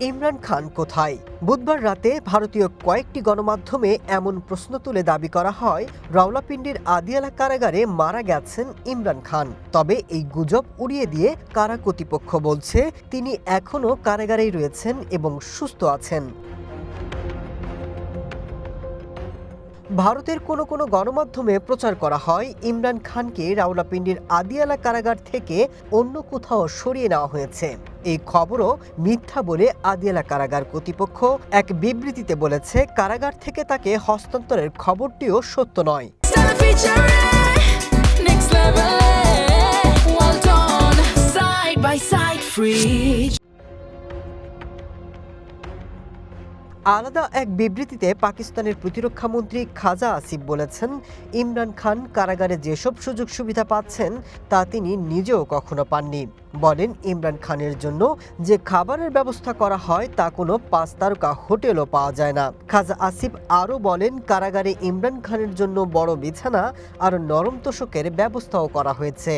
ইমরান খান কোথায়? বুধবার রাতে ভারতীয় কয়েকটি গণমাধ্যমে এমন প্রশ্ন তুলে দাবি করা হয়, রাওলাপিন্ডির আদিয়ালা কারাগারে মারা গেছেন ইমরান খান। তবে এই গুজব উড়িয়ে দিয়ে কারা কর্তৃপক্ষ বলছে, তিনি এখনও কারাগারেই রয়েছেন এবং সুস্থ আছেন। ভারতের কোনো কোনো গণমাধ্যমে প্রচার করা হয়, ইমরান খানকে রাওলাপিন্ডির আদিয়ালা কারাগার থেকে অন্য কোথাও সরিয়ে নেওয়া হয়েছে এই খবরও মিথ্যা বলে আদিয়ালা কারাগার কর্তৃপক্ষ এক বিবৃতিতে বলেছে, কারাগার থেকে তাকে হস্তান্তরের খবরটিও সত্য নয়. আলাদা এক বিবৃতিতে পাকিস্তানের প্রতিরক্ষা মন্ত্রী খাজা আসিফ বলেছেন, ইমরান খান কারাগারে যেসব সুযোগ সুবিধা পাচ্ছেন, তা তিনি নিজেও কখনো পাননি। বলেন, ইমরান খানের জন্য যে খাবারের ব্যবস্থা করা হয়, তা কোনো পাঁচ তারকা হোটেলও পাওয়া যায় না। খাজা আসিফ আরও বলেন, কারাগারে ইমরান খানের জন্য বড় বিছানা আর নরম তোষকের ব্যবস্থাও করা হয়েছে।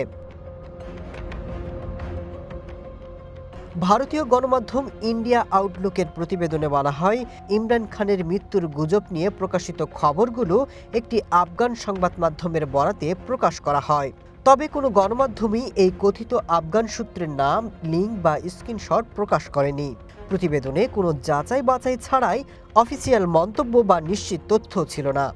ভারতীয় গণমাধ্যম ইন্ডিয়া আউটলুকের প্রতিবেদনে বলা হয়, ইমরান খানের মৃত্যুর গুজব নিয়ে প্রকাশিত খবরগুলো একটি আফগান সংবাদ মাধ্যমের বরাতে প্রকাশ করা হয়। তবে কোনো গণমাধ্যমই এই কথিত আফগান সূত্রের নাম, লিঙ্ক বা স্ক্রিনশট প্রকাশ করেনি। প্রতিবেদনে কোনো যাচাই বাছাই ছাড়াই অফিসিয়াল মন্তব্য বা নিশ্চিত তথ্য ছিল না।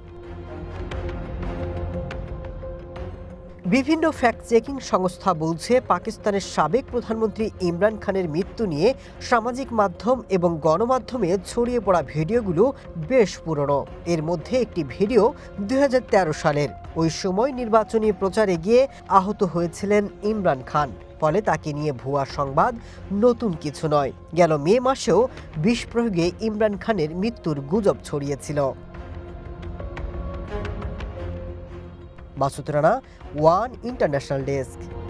বিভিন্ন ফ্যাক্ট চেকিং সংস্থা বলছে, পাকিস্তানের সাবেক প্রধানমন্ত্রী ইমরান খানের মৃত্যু নিয়ে সামাজিক মাধ্যম এবং গণমাধ্যমে ছড়িয়ে পড়া ভিডিওগুলো বেশ পুরনো। এর মধ্যে একটি ভিডিও দুই হাজার তেরো সালের। ওই সময় নির্বাচনী প্রচারে গিয়ে আহত হয়েছিলেন ইমরান খান। ফলে তাকে নিয়ে ভুয়া সংবাদ নতুন কিছু নয়। গেল মে মাসেও বিষ প্রয়োগে ইমরান খানের মৃত্যুর গুজব ছড়িয়েছিল। Masud one international desk.